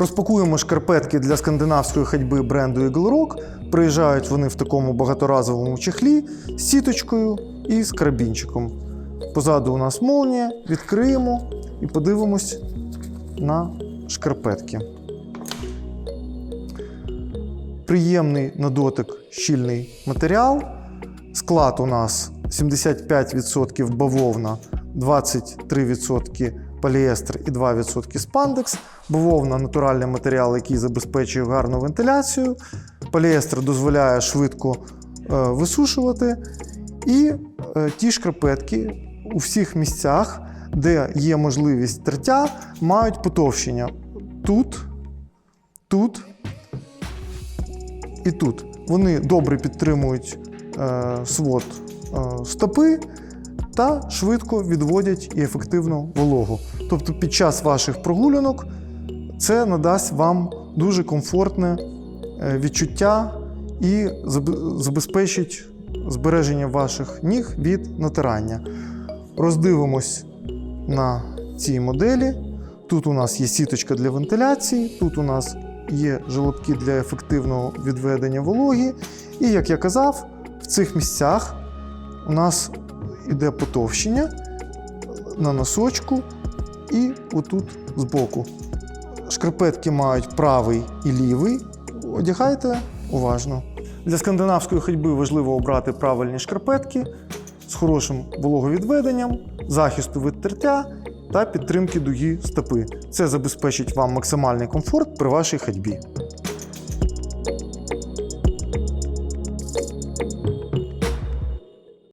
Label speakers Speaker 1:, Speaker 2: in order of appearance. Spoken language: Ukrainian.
Speaker 1: Розпакуємо шкарпетки для скандинавської ходьби бренду Eagle Rock. Приїжджають вони в такому багаторазовому чехлі з сіточкою і з карабінчиком. Позаду у нас молнія, відкриємо і подивимось на шкарпетки. Приємний на дотик щільний матеріал. Склад у нас 75% бавовна, 23% поліестер і 2% спандекс. Бавовна натуральний матеріал, який забезпечує гарну вентиляцію. Поліестер дозволяє швидко е, висушувати. І е, ті шкарпетки у всіх місцях, де є можливість тертя, мають потовщення тут, тут і тут. Вони добре підтримують е, свод стопи та швидко відводять і ефективно вологу. Тобто під час ваших прогулянок це надасть вам дуже комфортне е, відчуття і забезпечить збереження ваших ніг від натирання. Роздивимось на цій моделі. Тут у нас є сіточка для вентиляції, тут у нас є желобки для ефективного відведення вологі. І, як я казав, в цих місцях у нас іде потовщення на носочку і отут збоку. Шкарпетки мають правий і лівий. Одягайте уважно. Для скандинавської ходьби важливо обрати правильні шкарпетки з хорошим вологовідведенням, захисту від тертя та підтримки дуги стопи. Це забезпечить вам максимальний комфорт при вашій ходьбі.